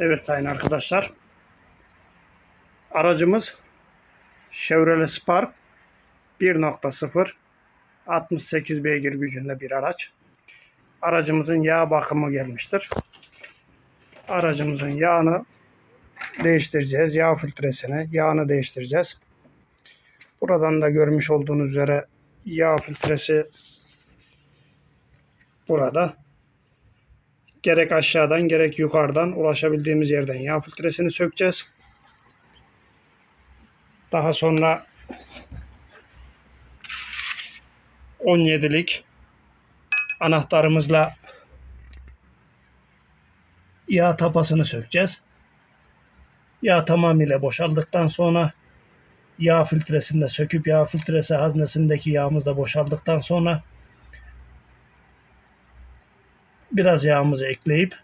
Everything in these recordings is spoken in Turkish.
Evet sayın arkadaşlar. Aracımız Chevrolet Spark 1.0 68 beygir gücünde bir araç. Aracımızın yağ bakımı gelmiştir. Aracımızın yağını değiştireceğiz. Yağ filtresini, yağını değiştireceğiz. Buradan da görmüş olduğunuz üzere yağ filtresi burada. Gerek aşağıdan gerek yukarıdan ulaşabildiğimiz yerden yağ filtresini sökeceğiz. Daha sonra 17'lik anahtarımızla yağ tapasını sökeceğiz. Yağ tamamıyla boşaldıktan sonra yağ filtresini de söküp yağ filtresi haznesindeki yağımız da boşaldıktan sonra biraz yağımızı ekleyip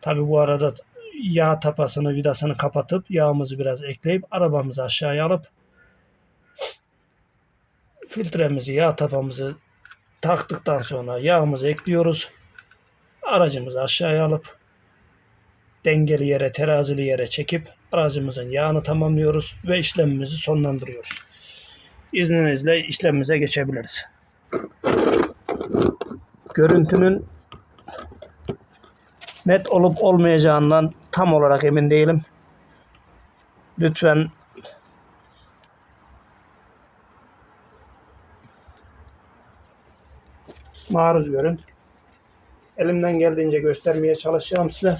tabi bu arada yağ tapasını vidasını kapatıp yağımızı biraz ekleyip arabamızı aşağıya alıp filtremizi yağ tapamızı taktıktan sonra yağımızı ekliyoruz. Aracımızı aşağıya alıp dengeli yere terazili yere çekip aracımızın yağını tamamlıyoruz ve işlemimizi sonlandırıyoruz. İzninizle işlemimize geçebiliriz görüntünün net olup olmayacağından tam olarak emin değilim. Lütfen maruz görün. Elimden geldiğince göstermeye çalışacağım size.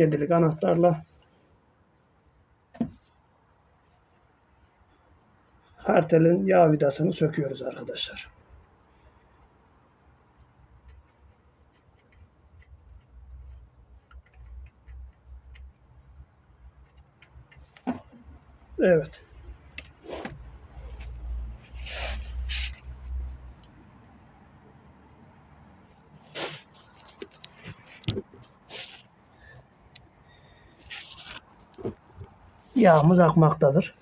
On yedilik anahtarla kartelin yağ vidasını söküyoruz arkadaşlar. Evet. Yağımız akmaktadır.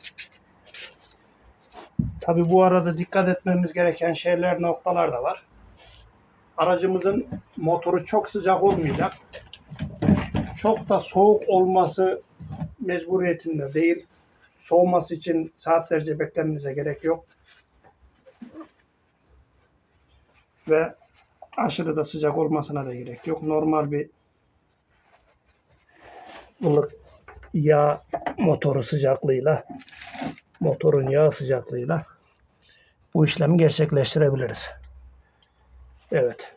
Tabi bu arada dikkat etmemiz gereken şeyler noktalar da var. Aracımızın motoru çok sıcak olmayacak. Çok da soğuk olması mecburiyetinde değil. Soğuması için saatlerce beklemenize gerek yok. Ve aşırı da sıcak olmasına da gerek yok. Normal bir ılık yağ motoru sıcaklığıyla motorun yağ sıcaklığıyla bu işlemi gerçekleştirebiliriz. Evet.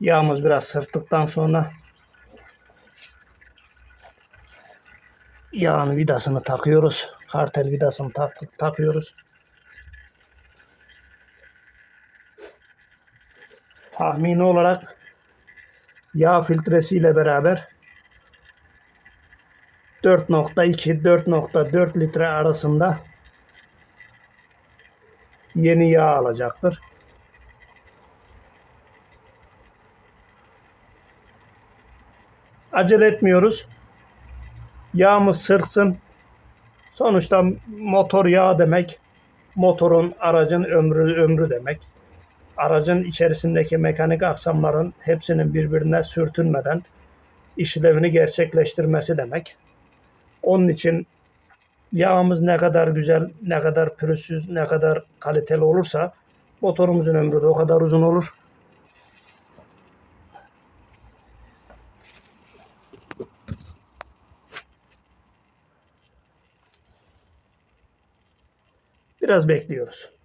Yağımız biraz sırttıktan sonra yağın vidasını takıyoruz. Kartel vidasını taktık, takıyoruz. Tahmini olarak yağ filtresiyle beraber 4.2-4.4 litre arasında yeni yağ alacaktır. Acele etmiyoruz. Yağımız sırtsın. Sonuçta motor yağı demek. Motorun, aracın ömrü ömrü demek. Aracın içerisindeki mekanik aksamların hepsinin birbirine sürtünmeden işlevini gerçekleştirmesi demek. Onun için yağımız ne kadar güzel, ne kadar pürüzsüz, ne kadar kaliteli olursa motorumuzun ömrü de o kadar uzun olur. Biraz bekliyoruz.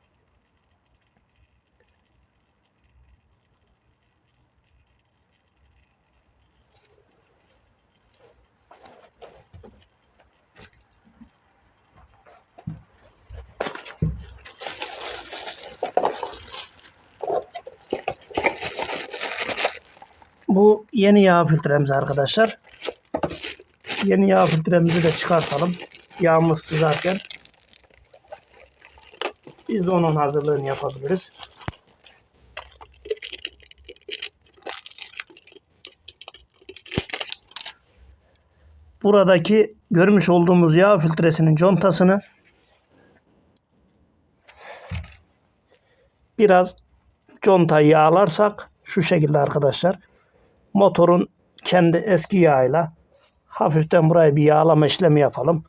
Bu yeni yağ filtremiz arkadaşlar. Yeni yağ filtremizi de çıkartalım. Yağımız sızarken. Biz de onun hazırlığını yapabiliriz. Buradaki görmüş olduğumuz yağ filtresinin contasını biraz contayı yağlarsak şu şekilde arkadaşlar motorun kendi eski yağıyla hafiften buraya bir yağlama işlemi yapalım.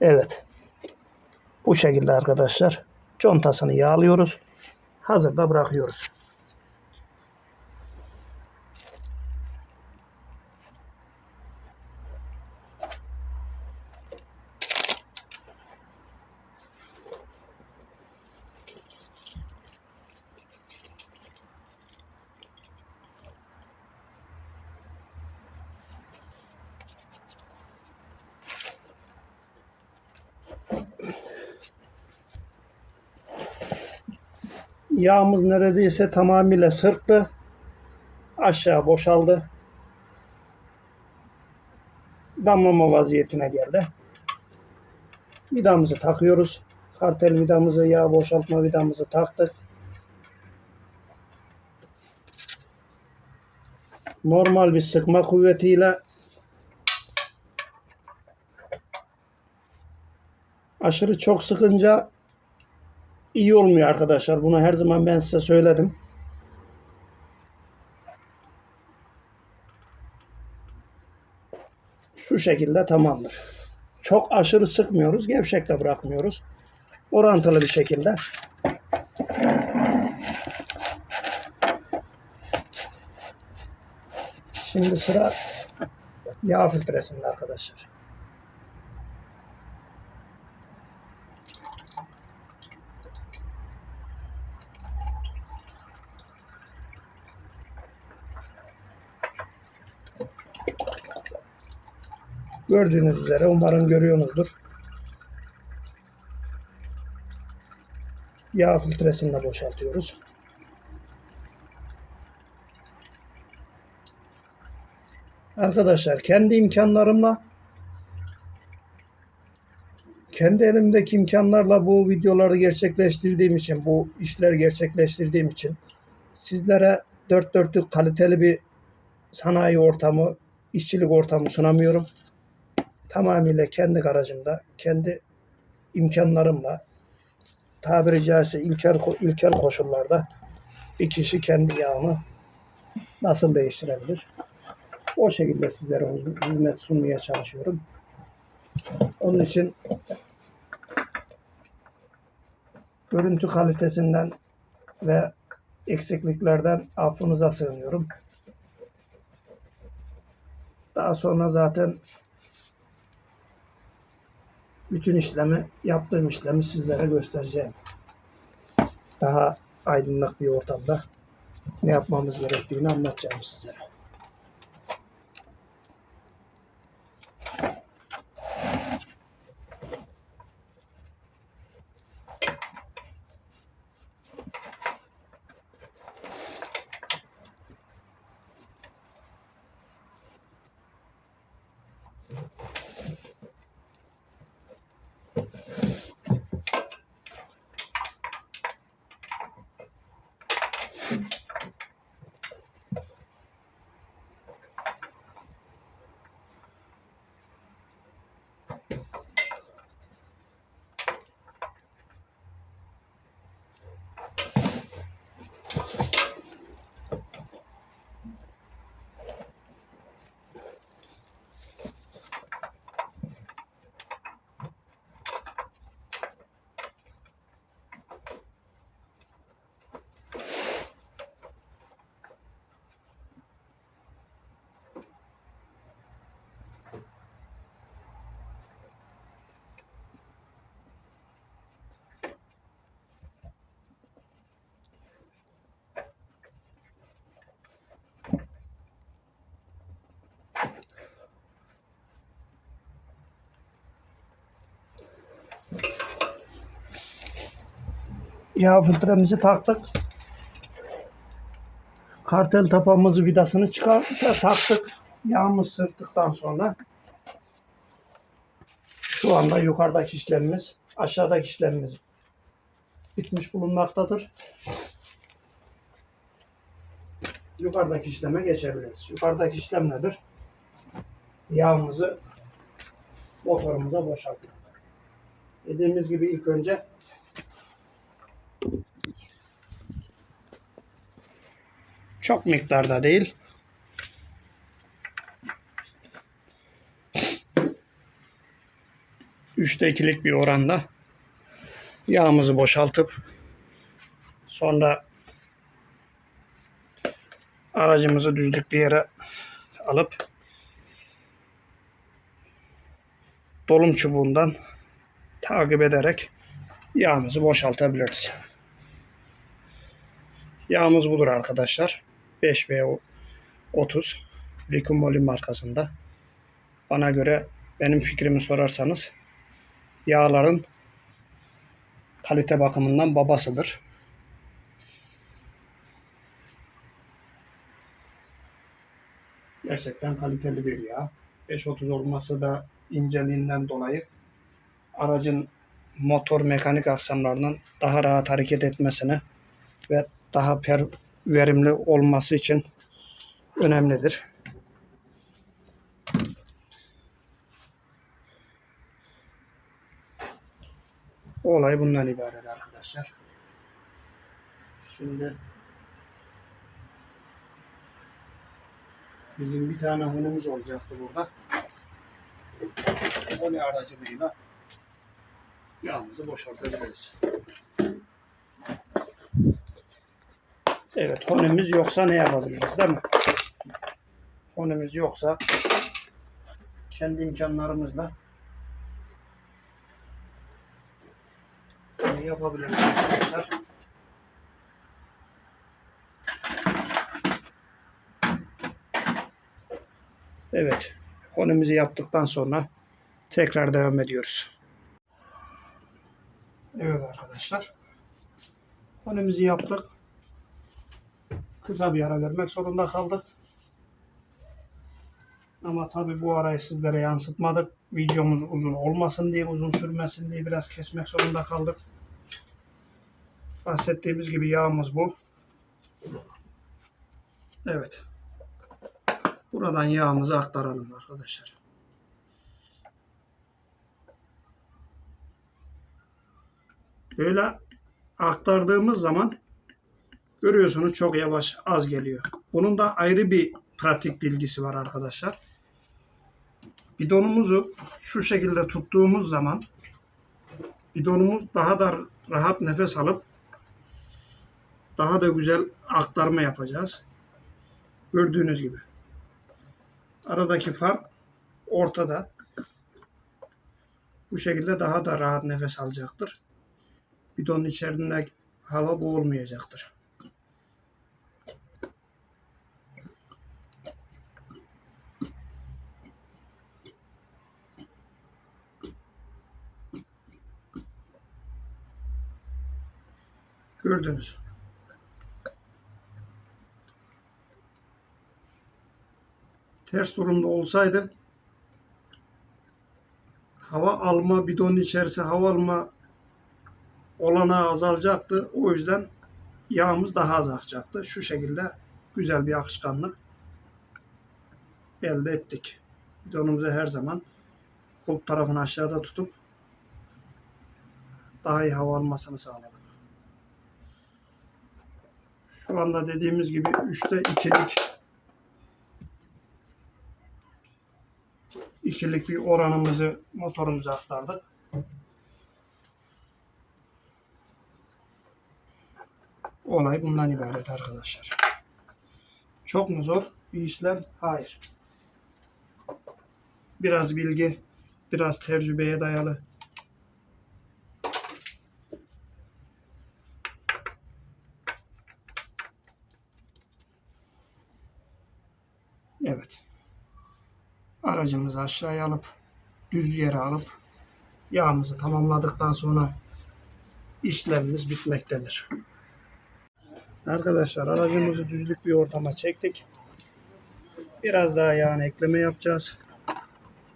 Evet. Bu şekilde arkadaşlar contasını yağlıyoruz. Hazırda bırakıyoruz. Yağımız neredeyse tamamıyla sırttı. Aşağı boşaldı. Damlama vaziyetine geldi. Vidamızı takıyoruz. Kartel vidamızı, yağ boşaltma vidamızı taktık. Normal bir sıkma kuvvetiyle aşırı çok sıkınca iyi olmuyor arkadaşlar. Bunu her zaman ben size söyledim. Şu şekilde tamamdır. Çok aşırı sıkmıyoruz. Gevşek de bırakmıyoruz. Orantılı bir şekilde. Şimdi sıra yağ filtresinde arkadaşlar. Gördüğünüz üzere umarım görüyorsunuzdur. Yağ filtresini de boşaltıyoruz. Arkadaşlar kendi imkanlarımla kendi elimdeki imkanlarla bu videoları gerçekleştirdiğim için, bu işler gerçekleştirdiğim için sizlere dört dörtlük kaliteli bir sanayi ortamı, işçilik ortamı sunamıyorum tamamıyla kendi garajımda, kendi imkanlarımla tabiri caizse ilkel, ilkel koşullarda bir kişi kendi yağını nasıl değiştirebilir? O şekilde sizlere hizmet sunmaya çalışıyorum. Onun için görüntü kalitesinden ve eksikliklerden affınıza sığınıyorum. Daha sonra zaten bütün işlemi, yaptığım işlemi sizlere göstereceğim. Daha aydınlık bir ortamda ne yapmamız gerektiğini anlatacağım sizlere. Yağ filtremizi taktık. Kartel tapamızı vidasını çıkar taktık. Yağımız sırttıktan sonra şu anda yukarıdaki işlemimiz aşağıdaki işlemimiz bitmiş bulunmaktadır. Yukarıdaki işleme geçebiliriz. Yukarıdaki işlem nedir? Yağımızı motorumuza boşaltıyoruz. Dediğimiz gibi ilk önce çok miktarda değil. Üçte ikilik bir oranda yağımızı boşaltıp sonra aracımızı düzlük bir yere alıp dolum çubuğundan takip ederek yağımızı boşaltabiliriz. Yağımız budur arkadaşlar. 5V30 Liquid Moly markasında. Bana göre benim fikrimi sorarsanız yağların kalite bakımından babasıdır. Gerçekten kaliteli bir yağ. 530 olması da inceliğinden dolayı aracın motor mekanik aksamlarının daha rahat hareket etmesine ve daha per verimli olması için önemlidir. Olay bundan ibaret arkadaşlar. Şimdi bizim bir tane hunumuz olacaktı burada. Huni aracılığıyla yağımızı boşaltabiliriz. Evet, honemiz yoksa ne yapabiliriz değil mi? Honemiz yoksa kendi imkanlarımızla ne yapabiliriz arkadaşlar? Evet, honemizi yaptıktan sonra tekrar devam ediyoruz. Evet arkadaşlar. Honemizi yaptık kısa bir ara vermek zorunda kaldık. Ama tabi bu arayı sizlere yansıtmadık. Videomuz uzun olmasın diye, uzun sürmesin diye biraz kesmek zorunda kaldık. Bahsettiğimiz gibi yağımız bu. Evet. Buradan yağımızı aktaralım arkadaşlar. Böyle aktardığımız zaman Görüyorsunuz çok yavaş, az geliyor. Bunun da ayrı bir pratik bilgisi var arkadaşlar. Bidonumuzu şu şekilde tuttuğumuz zaman bidonumuz daha da rahat nefes alıp daha da güzel aktarma yapacağız. Gördüğünüz gibi. Aradaki fark ortada. Bu şekilde daha da rahat nefes alacaktır. Bidonun içerisinde hava boğulmayacaktır. Gördünüz. Ters durumda olsaydı hava alma bidonun içerisi hava alma olanağı azalacaktı. O yüzden yağımız daha az akacaktı. Şu şekilde güzel bir akışkanlık elde ettik. Bidonumuzu her zaman kulp tarafını aşağıda tutup daha iyi hava almasını sağladık. Şu anda dediğimiz gibi 3'te 2'lik ikilik bir oranımızı motorumuza aktardık. Olay bundan ibaret arkadaşlar. Çok mu zor bir işlem? Hayır. Biraz bilgi, biraz tecrübeye dayalı Evet. Aracımızı aşağıya alıp düz yere alıp yağımızı tamamladıktan sonra işlemimiz bitmektedir. Arkadaşlar aracımızı düzlük bir ortama çektik. Biraz daha yağını ekleme yapacağız.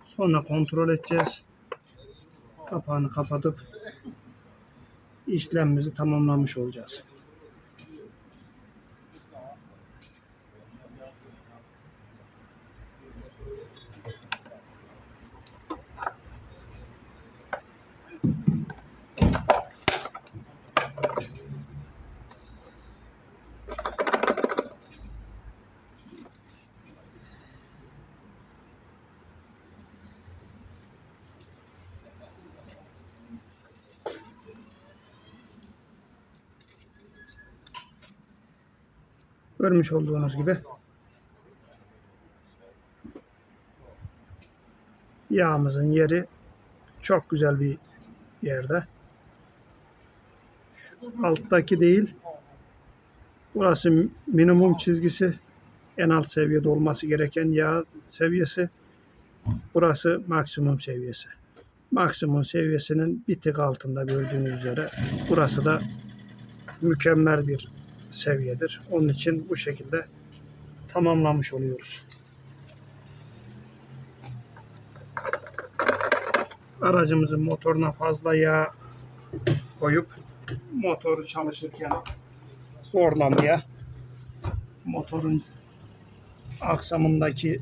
Sonra kontrol edeceğiz. Kapağını kapatıp işlemimizi tamamlamış olacağız. Görmüş olduğunuz gibi yağımızın yeri çok güzel bir yerde. Şu alttaki değil. Burası minimum çizgisi. En alt seviyede olması gereken yağ seviyesi. Burası maksimum seviyesi. Maksimum seviyesinin bir tık altında gördüğünüz üzere. Burası da mükemmel bir seviyedir. Onun için bu şekilde tamamlamış oluyoruz. Aracımızın motoruna fazla yağ koyup motoru çalışırken zorlamaya motorun aksamındaki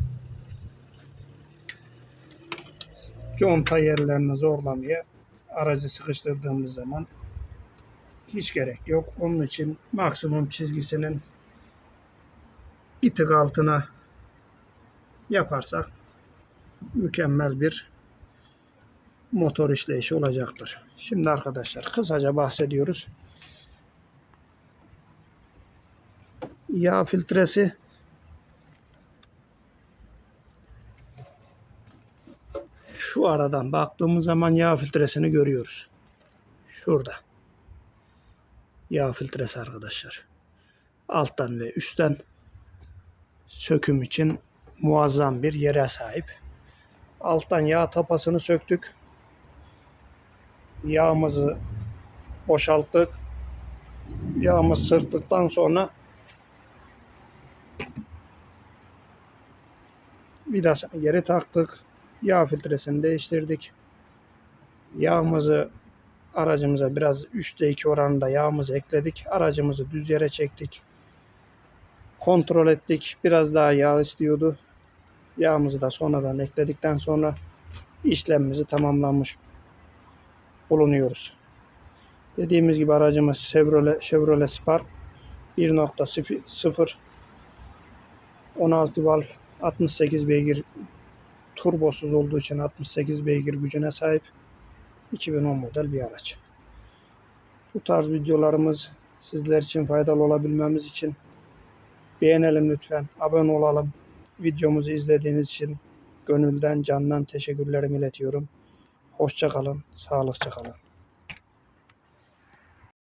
conta yerlerini zorlamaya aracı sıkıştırdığımız zaman hiç gerek yok. Onun için maksimum çizgisinin bir tık altına yaparsak mükemmel bir motor işleyişi olacaktır. Şimdi arkadaşlar kısaca bahsediyoruz. Yağ filtresi şu aradan baktığımız zaman yağ filtresini görüyoruz. Şurada yağ filtresi arkadaşlar. Alttan ve üstten söküm için muazzam bir yere sahip. Alttan yağ tapasını söktük. Yağımızı boşalttık. Yağımız sırttıktan sonra vidasını geri taktık. Yağ filtresini değiştirdik. Yağımızı Aracımıza biraz 3'te 2 oranında yağımızı ekledik. Aracımızı düz yere çektik. Kontrol ettik. Biraz daha yağ istiyordu. Yağımızı da sonradan ekledikten sonra işlemimizi tamamlanmış bulunuyoruz. Dediğimiz gibi aracımız Chevrolet, Chevrolet Spark 1.0 16 valve 68 beygir turbosuz olduğu için 68 beygir gücüne sahip. 2010 model bir araç. Bu tarz videolarımız sizler için faydalı olabilmemiz için beğenelim lütfen, abone olalım. Videomuzu izlediğiniz için gönülden, candan teşekkürlerimi iletiyorum. Hoşça kalın.